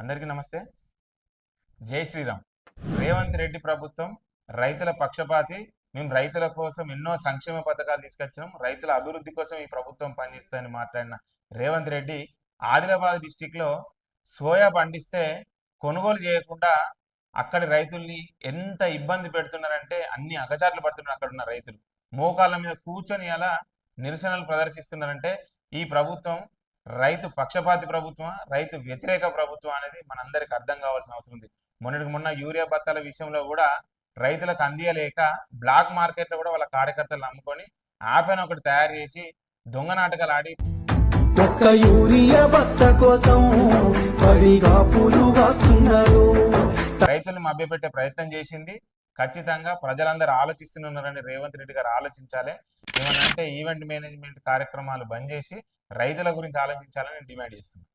అందరికీ నమస్తే. జై శ్రీరామ్. రేవంత్ రెడ్డి ప్రభుత్వం రైతుల పక్షపాతి మేము రైతుల కోసం ఎన్నో సంక్షేమ పథకాలు తీసుకొచ్చినాం. రైతుల అభివృద్ధి కోసం ఈ ప్రభుత్వం పనిచేస్తుందని మాట్లాడిన రేవంత్ రెడ్డి ఆదిలాబాద్ డిస్టిక్లో సోయా పండిస్తే కొనుగోలు చేయకుండా అక్కడి రైతుల్ని ఎంత ఇబ్బంది పెడుతున్నారంటే అన్ని అగచాట్లు పడుతున్నారు అక్కడ ఉన్న రైతులు. మోకాళ్ళ మీద కూర్చొని అలా నిరసనలు ప్రదర్శిస్తున్నారంటే ఈ ప్రభుత్వం రైతు పక్షపాతి ప్రభుత్వం రైతు వ్యతిరేక ప్రభుత్వం అనేది మనందరికి అర్థం కావాల్సిన అవసరం ఉంది. మొన్నటికి మొన్న యూరియా బత్తాల విషయంలో కూడా రైతులకు అందియలేక బ్లాక్ మార్కెట్లో కూడా వాళ్ళ కార్యకర్తలు నమ్ముకొని ఆపెన్ ఒకటి తయారు చేసి దొంగ నాటకాలు ఆడి ఒక్క యూరియా బత్త కోసం రైతుల్ని మభ్యపెట్టే ప్రయత్నం చేసింది. ఖచ్చితంగా ప్రజలందరూ ఆలోచిస్తున్నారని రేవంత్ రెడ్డి గారు ఆలోచించాలి. ఏమనంటే ఈవెంట్ మేనేజ్మెంట్ కార్యక్రమాలు బంద్ చేసి రైతుల గురించి ఆలోచించాలని డిమాండ్ చేస్తున్నాను